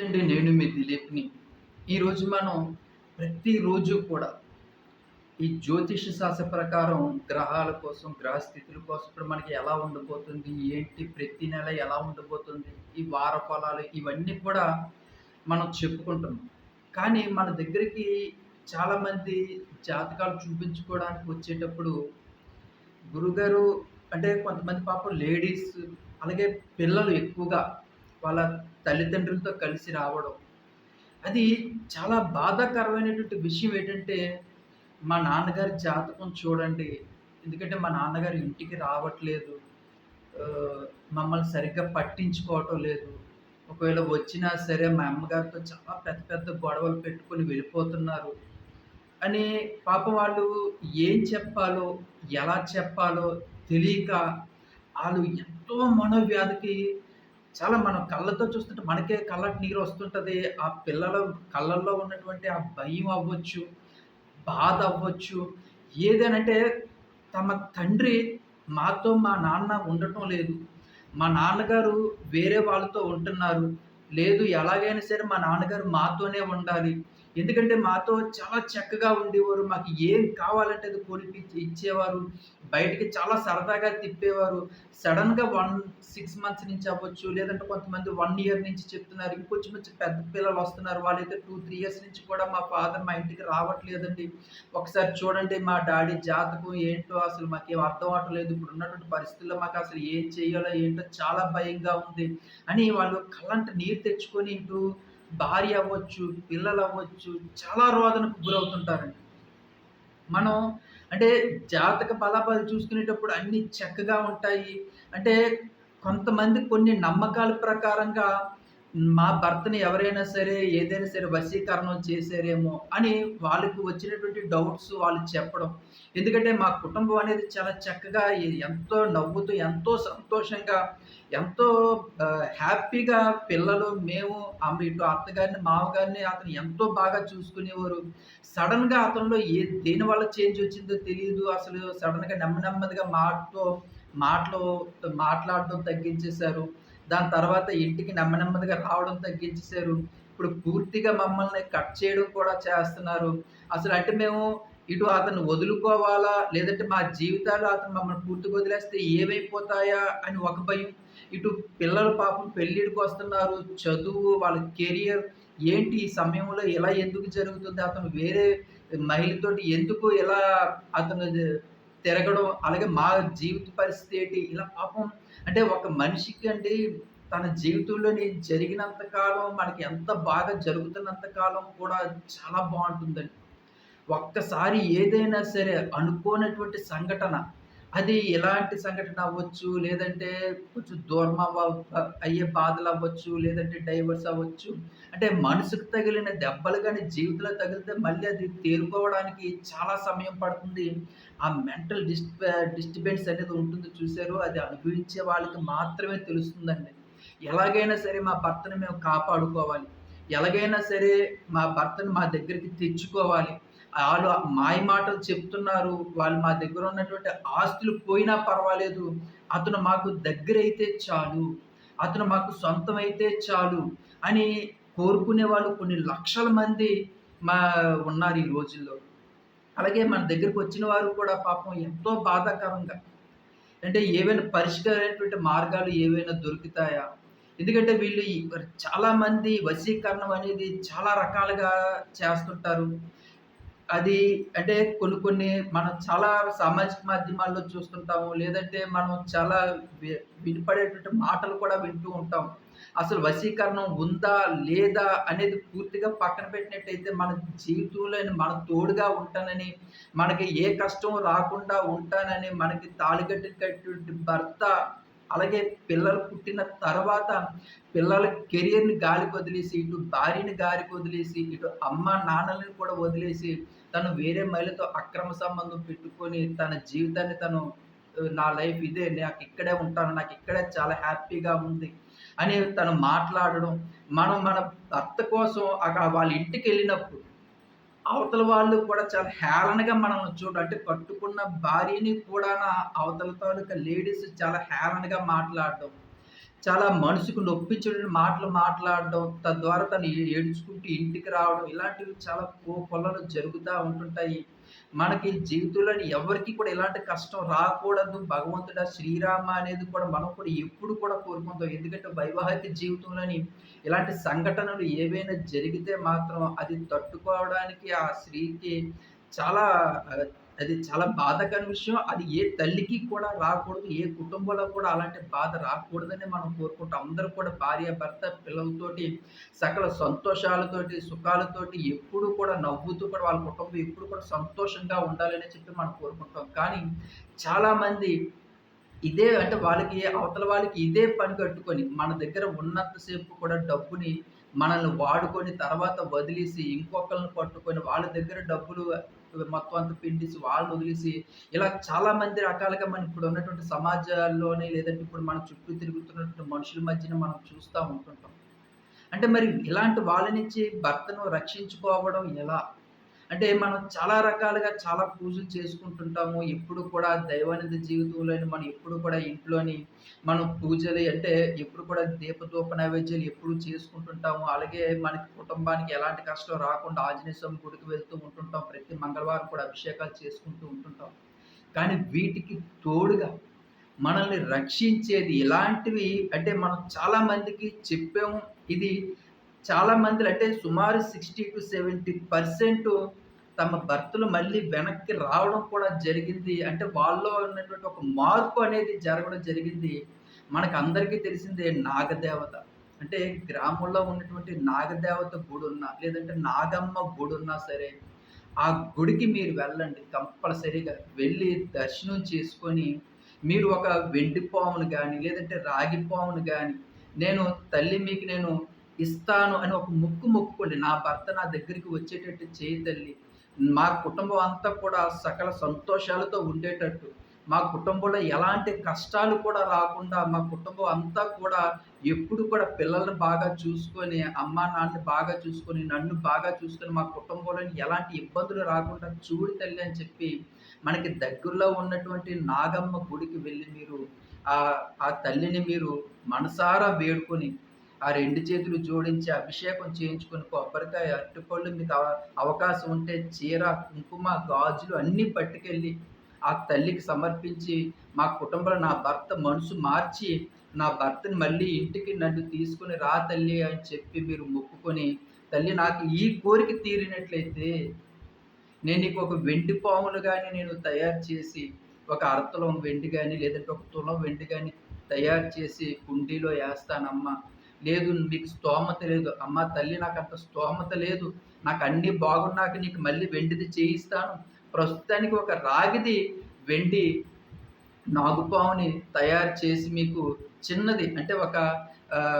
నమస్తే అండి నేను మీ దిలీప్ని ఈరోజు మనం ప్రతిరోజు కూడా ఈ జ్యోతిష శాస్త్ర ప్రకారం గ్రహాల కోసం గ్రహ స్థితుల కోసం ఇప్పుడు మనకి ఎలా ఉండబోతుంది ఏంటి? ప్రతి నెల ఎలా ఉండబోతుంది ఈ వార ఫలాలు ఇవన్నీ కూడా మనం చెప్పుకుంటున్నాం కానీ మన దగ్గరికి చాలామంది జాతకాలు చూపించుకోవడానికి వచ్చేటప్పుడు గురుగారు అంటే కొంతమంది పాపం లేడీస్ అలాగే పిల్లలు ఎక్కువగా వాళ్ళ తల్లిదండ్రులతో కలిసి రావడం. అది చాలా బాధాకరమైనటువంటి విషయం ఏంటంటే మా నాన్నగారి జాతకం చూడండి. ఎందుకంటే మా నాన్నగారు ఇంటికి రావట్లేదు. మమ్మల్ని సరిగ్గా పట్టించుకోవటం లేదు. ఒకవేళ వచ్చినా సరే మా అమ్మగారితో చాలా పెద్ద పెద్ద గొడవలు పెట్టుకొని వెళ్ళిపోతున్నారు. అని పాపం వాళ్ళు ఏం చెప్పాలో ఎలా చెప్పాలో తెలియక వాళ్ళు ఎంతో మనోవ్యాధికి చాలా మనం కళ్ళతో చూస్తుంటే మనకే కళ్ళకి నీరు వస్తుంటుంది ఆ పిల్లల కళ్ళల్లో ఉన్నటువంటి ఆ భయం అవ్వచ్చు, బాధ అవ్వచ్చు, ఏదనంటే తమ తండ్రి మాతో మా నాన్న ఉండటం లేదు. మా నాన్నగారు వేరే వాళ్ళతో ఉంటున్నారు. లేదు ఎలాగైనా సరే మా నాన్నగారు మాతోనే ఉండాలి. ఎందుకంటే మాతో చాలా చక్కగా ఉండేవారు. మాకు ఏం కావాలంటే అది కొనిపించి ఇచ్చేవారు. బయటికి చాలా సరదాగా తిప్పేవారు. సడన్గా వన్ సిక్స్ మంత్స్ నుంచి అవ్వచ్చు, లేదంటే కొంతమంది వన్ ఇయర్ నుంచి చెప్తున్నారు. ఇంకొంచెం కొంచెం పెద్ద పిల్లలు వస్తున్నారు వాళ్ళైతే 2, 3 ఇయర్స్ నుంచి కూడా మా ఫాదర్ మా ఇంటికి రావట్లేదండి. ఒకసారి చూడండి మా డాడీ జాతకం ఏంటో అసలు మాకేం అర్థం అవ్వట్లేదు. ఇప్పుడున్నటువంటి పరిస్థితుల్లో మాకు అసలు ఏం చేయాలో ఏంటో చాలా భయంగా ఉంది అని వాళ్ళు కళ్ళంట నీరు తెచ్చుకొని ఇటు భార్య అవ్వచ్చు, పిల్లలు అవ్వచ్చు చాలా రోదనకు గురవుతుంటారండి. మనం అంటే జాతక ఫలాపాలు చూసుకునేటప్పుడు అన్నీ చక్కగా ఉంటాయి. అంటే కొంతమంది కొన్ని నమ్మకాల ప్రకారంగా మా భర్తని ఎవరైనా సరే, ఏదైనా సరే వశీకరణం చేశారేమో అని వాళ్ళకు వచ్చినటువంటి డౌట్స్ వాళ్ళు చెప్పడం. ఎందుకంటే మా కుటుంబం అనేది చాలా చక్కగా ఎంతో నవ్వుతూ, ఎంతో సంతోషంగా, ఎంతో హ్యాపీగా పిల్లలు, మేము ఆమె ఇటు అత్తగారిని, మామగారిని అతను ఎంతో బాగా చూసుకునేవారు. సడన్గా అతనిలో ఏ దేనివల్ల చేంజ్ వచ్చిందో తెలియదు అసలు సడన్గా నెమ్మ నెమ్మదిగా మాటతో మాటలు మాట్లాడడం తగ్గించేశారు. దాని తర్వాత ఇంటికి నెమ్మ నెమ్మదిగా రావడం తగ్గించేశారు. ఇప్పుడు పూర్తిగా మమ్మల్ని కట్ చేయడం కూడా చేస్తున్నారు. అసలు అంటే మేము ఇటు అతను వదులుకోవాలా? లేదంటే మా జీవితాలు అతను మమ్మల్ని పూర్తిగా వదిలేస్తే ఏమైపోతాయా? అని ఒక భయం. ఇటు పిల్లలు పాపం పెళ్ళిడికి వస్తున్నారు చదువు, వాళ్ళ కెరియర్ ఏంటి ఈ సమయంలో ఇలా ఎందుకు జరుగుతుంది? అతను వేరే మహిళతోటి ఎందుకు ఇలా అతను తిరగడం? అలాగే మా జీవిత పరిస్థితి ఏంటి? ఇలా పాపం అంటే ఒక మనిషికి అండి తన జీవితంలోని జరిగినంత కాలం మనకి ఎంత బాగా జరుగుతున్నంత కాలం కూడా చాలా బాగుంటుందండి. ఒక్కసారి ఏదైనా సరే అనుకోనటువంటి సంఘటన, అది ఎలాంటి సంఘటన అవ్వచ్చు, లేదంటే కొంచెం దూరం అవ్వ బాధలు అవ్వచ్చు లేదంటే డైవర్స్ అవ్వచ్చు. అంటే మనసుకు తగిలిన దెబ్బలు కానీ జీవితంలో తగిలితే మళ్ళీ అది తేరుకోవడానికి చాలా సమయం పడుతుంది. ఆ మెంటల్ డిస్ట డిస్టర్బెన్స్ అనేది ఉంటుంది చూశారు అది అనుభవించే వాళ్ళకి మాత్రమే తెలుస్తుందండి. ఎలాగైనా సరే మా భర్తను మేము కాపాడుకోవాలి. ఎలాగైనా సరే మా భర్తను మా దగ్గరికి తెచ్చుకోవాలి. వాళ్ళు మాయ మాటలు చెప్తున్నారు. వాళ్ళు మా దగ్గర ఉన్నటువంటి ఆస్తులు పోయినా పర్వాలేదు. అతను మాకు దగ్గరైతే చాలు. అతను మాకు సొంతమైతే చాలు అని కోరుకునే వాళ్ళు కొన్ని లక్షల మంది మా ఉన్నారు ఈ రోజుల్లో. అలాగే మన దగ్గరకొచ్చిన వారు కూడా పాపం ఎంతో బాధాకరంగా అంటే ఏవైనా పరిష్కారమైనటువంటి మార్గాలు ఏవైనా దొరుకుతాయా? ఎందుకంటే వీళ్ళు చాలామంది వశీకరణం అనేది చాలా రకాలుగా చేస్తుంటారు. అది అంటే కొన్ని కొన్ని మనం చాలా సామాజిక మాధ్యమాల్లో చూస్తుంటాము. లేదంటే మనం చాలా వి వినపడేటువంటి మాటలు కూడా వింటూ ఉంటాం. అసలు వశీకరణం ఉందా? లేదా? అనేది పూర్తిగా పక్కన పెట్టినట్టయితే మన జీవితంలో మన తోడుగా ఉంటానని, మనకి ఏ కష్టం రాకుండా ఉంటానని, మనకి తాళి కట్టేటువంటి భర్త, అలాగే పిల్లలు పుట్టిన తర్వాత పిల్లల కెరియర్‌ని గాలికి వదిలేసి, ఇటు భార్యని గాలికి వదిలేసి, ఇటు అమ్మ, నాన్నలని కూడా వదిలేసి, తను వేరే మహిళతో అక్రమ సంబంధం పెట్టుకొని తన జీవితాన్ని తను నా లైఫ్ ఇదే. నాకిక్కడే ఉంటాను. నాకు ఇక్కడే చాలా హ్యాపీగా ఉంది అని తను మాట్లాడడం. మనం మన భర్త కోసం అక్కడ వాళ్ళ ఇంటికి వెళ్ళినప్పుడు అవతల వాళ్ళు కూడా చాలా హేళనగా మనల్ని చూడండి అంటే కట్టుకున్న భార్యని కూడానా అవతల తాలూకా లేడీస్ చాలా హేళనగా మాట్లాడడం. చాలా మనసుకు నొప్పించడం మాటలు మాట్లాడడం, తద్వారా తను ఏడ్చుకుంటూ ఇంటికి రావడం ఇలాంటివి చాలా కోకొల్లలు జరుగుతూ ఉంటుంటాయి. మనకి జీవితంలోని ఎవరికీ కూడా ఇలాంటి కష్టం రాకూడదు. భగవంతుడా శ్రీరామ అనేది కూడా మనం కూడా ఎప్పుడు కూడా కోరుకుంటాం. ఎందుకంటే వైవాహిక జీవితంలోని ఇలాంటి సంఘటనలు ఏవైనా జరిగితే మాత్రం అది తట్టుకోవడానికి ఆ స్త్రీకి చాలా అది చాలా బాధకర విషయం. అది ఏ తల్లికి కూడా రాకూడదు. ఏ కుటుంబంలో కూడా అలాంటి బాధ రాకూడదని మనం కోరుకుంటాం. అందరూ కూడా భార్య, భర్త, పిల్లలతోటి సకల సంతోషాలతోటి, సుఖాలతోటి ఎప్పుడూ కూడా నవ్వుతూ కూడా వాళ్ళ కుటుంబం ఎప్పుడు కూడా సంతోషంగా ఉండాలని చెప్పి మనం కోరుకుంటాం. కానీ చాలామంది ఇదే అంటే వాళ్ళకి అవతల వాళ్ళకి ఇదే పని కట్టుకొని మన దగ్గర ఉన్నంతసేపు కూడా డబ్బుని మనల్ని వాడుకొని తర్వాత వదిలేసి ఇంకొకరిని పట్టుకొని వాళ్ళ దగ్గర డబ్బులు మొత్తం అంత పిండేసి వాళ్ళని వదిలేసి ఇలా చాలా మంది రకాలుగా మనం ఇప్పుడు ఉన్నటువంటి సమాజాల్లోనే లేదంటే ఇప్పుడు మన చుట్టూ తిరుగుతున్నటువంటి మనుషుల మధ్యన మనం చూస్తా ఉంటుంటాం. అంటే మరి ఇలాంటి వాళ్ళ నుంచి భర్తను రక్షించుకోవడం ఎలా? అంటే మనం చాలా రకాలుగా చాలా పూజలు చేసుకుంటుంటాము. ఎప్పుడు కూడా దైవానంద జీవితంలోని మనం ఎప్పుడు కూడా ఇంట్లోని మనం పూజలు అంటే ఎప్పుడు కూడా దీపదూప నైవేద్యాలు ఎప్పుడు చేసుకుంటుంటాము. అలాగే మనకి కుటుంబానికి ఎలాంటి కష్టం రాకుండా ఆంజనేయ స్వామి గుడికి వెళ్తూ ఉంటుంటాం. ప్రతి మంగళవారం కూడా అభిషేకాలు చేసుకుంటూ ఉంటుంటాం. కానీ వీటికి తోడుగా మనల్ని రక్షించేది ఇలాంటివి అంటే మనం చాలా మందికి చెప్పాము. ఇది చాలా మంది అంటే సుమారు 60-70% తమ భర్తలు మళ్ళీ వెనక్కి రావడం కూడా జరిగింది. అంటే వాళ్ళలో ఉన్నటువంటి ఒక మార్పు అనేది జరగడం జరిగింది. మనకు అందరికీ తెలిసిందే నాగదేవత. అంటే గ్రామంలో ఉన్నటువంటి నాగదేవత గుడున్నా, లేదంటే నాగమ్మ గుడున్నా సరే, ఆ గుడికి మీరు వెళ్ళండి కంపల్సరీగా. వెళ్ళి దర్శనం చేసుకొని, మీరు ఒక వెండి పామును కానీ లేదంటే రాగి పామును కానీ నేను తల్లి మీకు నేను ఇస్తాను అని ఒక ముక్కు మొక్కుకోండి. నా భర్త నా దగ్గరికి వచ్చేటట్టు చేయి తల్లి. మా కుటుంబం అంతా కూడా సకల సంతోషాలతో ఉండేటట్టు, మా కుటుంబంలో ఎలాంటి కష్టాలు కూడా రాకుండా, మా కుటుంబం అంతా కూడా ఎప్పుడు కూడా పిల్లల్ని బాగా చూసుకొని, అమ్మా, నాన్నని బాగా చూసుకొని, నన్ను బాగా చూసుకొని, మా కుటుంబంలోని ఎలాంటి ఇబ్బందులు రాకుండా చూడు తల్లి అని చెప్పి, మనకి దగ్గరలో ఉన్నటువంటి నాగమ్మ గుడికి వెళ్ళి మీరు ఆ తల్లిని మీరు మనసారా వేడుకొని ఆ రెండు చేతులు జోడించి అభిషేకం చేయించుకొని కొబ్బరికాయ, అరటిపళ్ళు మీకు అవ అవకాశం ఉంటే చీర, కుంకుమ, గాజులు అన్నీ పట్టుకెళ్ళి ఆ తల్లికి సమర్పించి, మా కుటుంబంలో నా భర్త మనసు మార్చి, నా భర్తని మళ్ళీ ఇంటికి నన్ను తీసుకొని రా తల్లి అని చెప్పి మీరు మొక్కుకొని, తల్లి నాకు ఈ కోరిక తీరినట్లయితే, నేను నీకు ఒక వెండి పాములు కానీ నేను తయారు చేసి, ఒక అర తులం వెండి కానీ లేదంటే ఒక తులం వెండి కానీ తయారు చేసి కుండీలో వేస్తానమ్మా. లేదు నీకు స్తోమత లేదు. అమ్మా తల్లి నాకు అంత స్తోమత లేదు. నాకు అన్నీ బాగున్నాక నీకు మళ్ళీ వెండిది చేయిస్తాను. ప్రస్తుతానికి ఒక రాగిది వెండి నాగుపావుని తయారు చేసి మీకు చిన్నది అంటే ఒక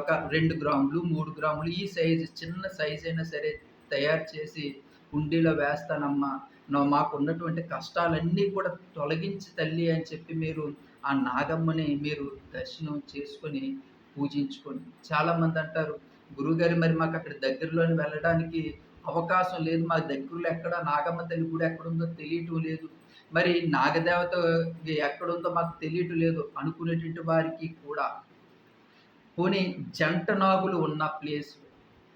ఒక రెండు గ్రాములు, మూడు గ్రాములు ఈ సైజు చిన్న సైజ్ అయినా సరే తయారు చేసి ఉండిలో వేస్తానమ్మా. నా మాకున్నటువంటి కష్టాలన్నీ కూడా తొలగించి తల్లి అని చెప్పి మీరు ఆ నాగమ్మని మీరు దర్శనం చేసుకొని పూజించుకోండి. చాలామంది అంటారు, గురువుగారు మరి మాకు అక్కడ దగ్గరలోని వెళ్ళడానికి అవకాశం లేదు. మా దగ్గరలో ఎక్కడ నాగమ్మ తల్లి గుడి ఎక్కడుందో తెలియటం లేదు. మరి నాగదేవత ఎక్కడుందో మాకు తెలియటం లేదు అనుకునేటువంటి వారికి కూడా పోనీ జంట నాగులు ఉన్న ప్లేస్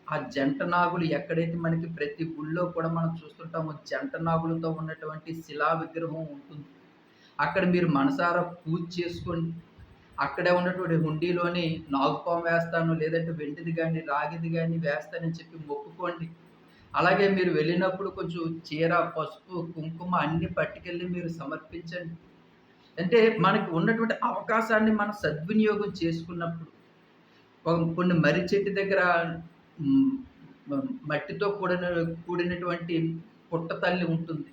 ఆ జంట నాగులు ఎక్కడైతే మనకి ప్రతి గుళ్ళో కూడా మనం చూస్తుంటామో జంట నాగులతో ఉన్నటువంటి శిలా విగ్రహం ఉంటుంది. అక్కడ మీరు మనసారా పూజ చేసుకొని అక్కడే ఉన్నటువంటి హుండీలోని నాగుపాము వేస్తాను, లేదంటే వెండిది కానీ రాగిది కానీ వేస్తానని చెప్పి మొక్కుకోండి. అలాగే మీరు వెళ్ళినప్పుడు కొంచెం చీర, పసుపు, కుంకుమ అన్నీ పట్టుకెళ్ళి మీరు సమర్పించండి. అంటే మనకు ఉన్నటువంటి అవకాశాన్ని మనం సద్వినియోగం చేసుకున్నప్పుడు, కొన్ని మర్రి చెట్టు దగ్గర మట్టితో కూడిన కూడినటువంటి పుట్ట తల్లి ఉంటుంది.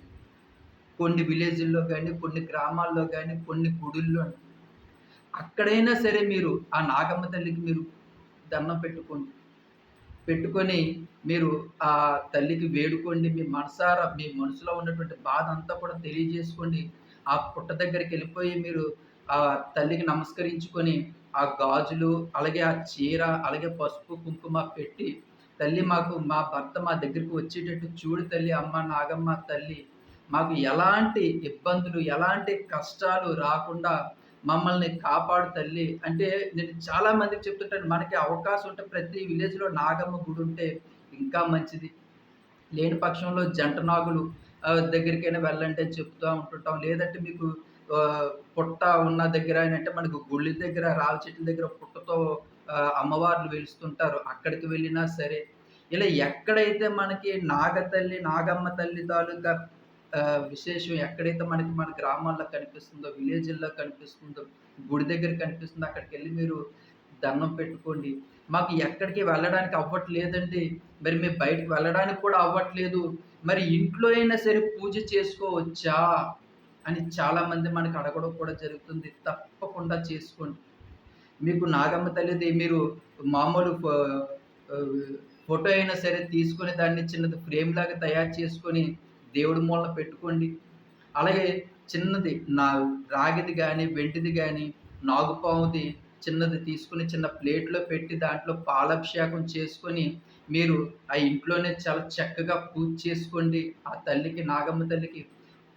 కొన్ని విలేజుల్లో కానీ కొన్ని గ్రామాల్లో కానీ కొన్ని గుడుల్లో అక్కడైనా సరే మీరు ఆ నాగమ్మ తల్లికి మీరు దండం పెట్టుకోండి. పెట్టుకొని మీరు ఆ తల్లికి వేడుకోండి. మీ మనసారా మీ మనసులో ఉన్నటువంటి బాధ అంతా కూడా తెలియజేసుకోండి. ఆ పుట్ట దగ్గరికి వెళ్ళిపోయి మీరు ఆ తల్లికి నమస్కరించుకొని, ఆ గాజులు, అలాగే ఆ చీర, అలాగే పసుపు, కుంకుమ పెట్టి, తల్లి మాకు మా భర్త మా దగ్గరికి వచ్చేటట్టు చూడు తల్లి, అమ్మ నాగమ్మ తల్లి. మాకు ఎలాంటి ఇబ్బందులు, ఎలాంటి కష్టాలు రాకుండా మమ్మల్ని కాపాడు తల్లి అంటే నేను చాలా మందికి చెప్తుంటాను మనకి అవకాశం ఉంటే ప్రతి విలేజ్‌లో నాగమ్మ గుడి ఉంటే ఇంకా మంచిది. లేని పక్షంలో జంట నాగులు దగ్గరికైనా వెళ్ళండి అని చెప్తూ ఉంటుంటాం. లేదంటే మీకు పుట్ట ఉన్న దగ్గర అంటే మనకు గుళ్ళ దగ్గర రావి చెట్ల దగ్గర పుట్టతో అమ్మవార్లు వెలుస్తుంటారు. అక్కడికి వెళ్ళినా సరే, ఇలా ఎక్కడైతే మనకి నాగతల్లి, నాగమ్మ తల్లి తాలూకా విశేషం ఎక్కడైతే మనకి మన గ్రామాల్లో కనిపిస్తుందో, విలేజ్ల్లో కనిపిస్తుందో, గుడి దగ్గర కనిపిస్తుందో అక్కడికి వెళ్ళి మీరు దండం పెట్టుకోండి. మాకు ఎక్కడికి వెళ్ళడానికి అవ్వట్లేదండి. మరి మేము బయటకు వెళ్ళడానికి కూడా అవ్వట్లేదు. మరి ఇంట్లో అయినా సరే పూజ చేసుకోవచ్చా? అని చాలామంది మనకు అడగడం కూడా జరుగుతుంది. తప్పకుండా చేసుకోండి. మీకు నాగమ్మ తల్లిది మీరు మామూలు ఫోటో అయినా సరే తీసుకొని దాన్ని చిన్నది ఫ్రేమ్ లాగా తయారు చేసుకొని దేవుడి మూలన పెట్టుకోండి. అలాగే చిన్నది నా రాగిది కానీ వెంటిది కానీ నాగుపాముది చిన్నది తీసుకొని చిన్న ప్లేట్‌లో పెట్టి దాంట్లో పాలాభిషేకం చేసుకొని, మీరు ఆ ఇంట్లోనే చాలా చక్కగా పూజ చేసుకోండి. ఆ తల్లికి నాగమ్మ తల్లికి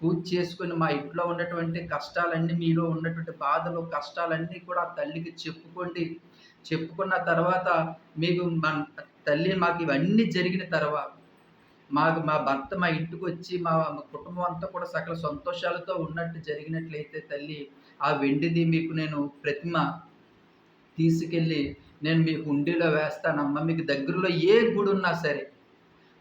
పూజ చేసుకొని, మా ఇంట్లో ఉన్నటువంటి కష్టాలన్నీ మీలో ఉన్నటువంటి బాధలు, కష్టాలన్నీ కూడా ఆ తల్లికి చెప్పుకోండి. చెప్పుకున్న తర్వాత మీకు మన తల్లి మాకు ఇవన్నీ జరిగిన తర్వాత మాకు మా భర్త మా ఇంటికొచ్చి మా మా కుటుంబం అంతా కూడా సకల సంతోషాలతో ఉన్నట్టు జరిగినట్లయితే తల్లి, ఆ వెండిది మీకు నేను ప్రతిమ తీసుకెళ్ళి నేను మీకు హుండీలో వేస్తానమ్మా. మీకు దగ్గరలో ఏ గుడి ఉన్నా సరే.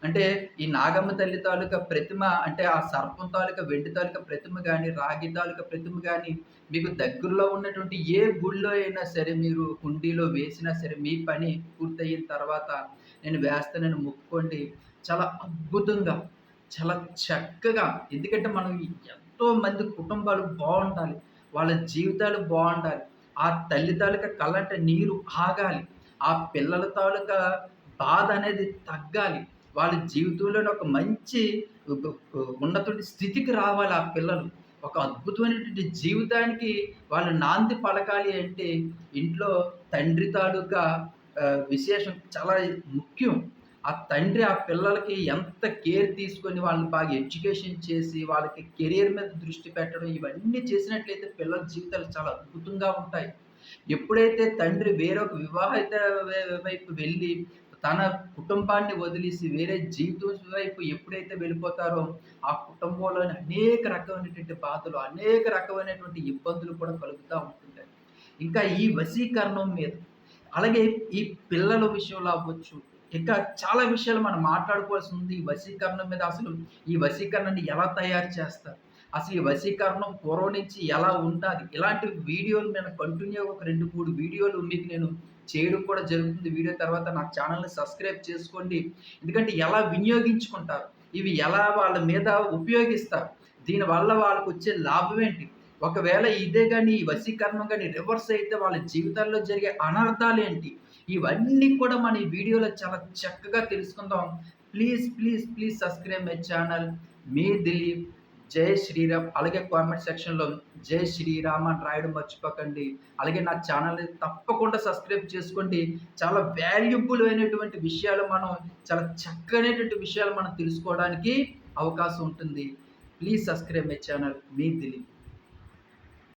అంటే ఈ నాగమ్మ తల్లి తాలూకా ప్రతిమ అంటే ఆ సర్పం తాలూకా వెండి తాలూకా ప్రతిమ కానీ రాగి తాలూకా ప్రతిమ కానీ మీకు దగ్గరలో ఉన్నటువంటి ఏ గుడిలో అయినా సరే మీరు హుండీలో వేసినా సరే మీ పని పూర్తయిన తర్వాత నేను వేస్తానని మొక్కుకోండి. చాలా అద్భుతంగా, చాలా చక్కగా ఎందుకంటే మనం ఎంతో మంది కుటుంబాలు బాగుండాలి వాళ్ళ జీవితాలు బాగుండాలి ఆ తల్లి తాలూకా కళ్ళంట నీరు ఆగాలి. ఆ పిల్లల తాలూకా బాధ అనేది తగ్గాలి. వాళ్ళ జీవితంలో ఒక మంచి ఉన్నటువంటి స్థితికి రావాలి ఆ పిల్లలు. ఒక అద్భుతమైనటువంటి జీవితానికి వాళ్ళు నాంది పలకాలి అంటే ఇంట్లో తండ్రి తాలూకా విశేషం చాలా ముఖ్యం. ఆ తండ్రి ఆ పిల్లలకి ఎంత కేర్ తీసుకొని వాళ్ళని బాగా ఎడ్యుకేషన్ చేసి, వాళ్ళకి కెరియర్ మీద దృష్టి పెట్టడం ఇవన్నీ చేసినట్లయితే పిల్లల జీవితాలు చాలా అద్భుతంగా ఉంటాయి. ఎప్పుడైతే తండ్రి వేరొక వివాహిత వైపు వెళ్ళి, తన కుటుంబాన్ని వదిలేసి వేరే జీవితం వైపు ఎప్పుడైతే వెళ్ళిపోతారో, ఆ కుటుంబంలోని అనేక రకమైనటువంటి బాధలు, అనేక రకమైనటువంటి ఇబ్బందులు కూడా కలుగుతూ ఉంటుంటాయి. ఇంకా ఈ వశీకరణం మీద అలాగే ఈ పిల్లల విషయంలో అవ్వచ్చు. ఇంకా చాలా విషయాలు మనం మాట్లాడుకోవాల్సి ఉంది. ఈ వశీకరణం మీద అసలు ఈ వశీకరణని ఎలా తయారు చేస్తారు? అసలు ఈ వశీకరణం పూర్వం నుంచి ఎలా ఉండాలి ఇలాంటి వీడియోలు నేను కంటిన్యూ‌గా ఒక 2, 3 వీడియోలు మీకు నేను చేయడం కూడా జరుగుతుంది. వీడియో తర్వాత నా ఛానల్ని సబ్స్క్రైబ్ చేసుకోండి. ఎందుకంటే ఎలా వినియోగించుకుంటారు? ఇవి ఎలా వాళ్ళ మీద ఉపయోగిస్తారు? దీనివల్ల వాళ్ళకు వచ్చే లాభం ఏంటి? ఒకవేళ ఇదే కానీ ఈ వశీకరణం కానీ రివర్స్ అయితే వాళ్ళ జీవితాల్లో జరిగే అనర్థాలు ఏంటి ఇవన్నీ కూడా మన ఈ వీడియోలో చాలా చక్కగా తెలుసుకుందాం. Please, please, please subscribe my channel. మీ దిలీప్. జై శ్రీరామ్. అలాగే కామెంట్ సెక్షన్‌లో జై శ్రీరామ్ అని రాయడం మర్చిపోకండి. అలాగే నా ఛానల్ని తప్పకుండా సబ్స్క్రైబ్ చేసుకోండి. చాలా వాల్యుబుల్ అయినటువంటి విషయాలు మనం చాలా చక్కనైనటువంటి విషయాలు మనం తెలుసుకోవడానికి అవకాశం ఉంటుంది. Please subscribe my channel. Me Dilip.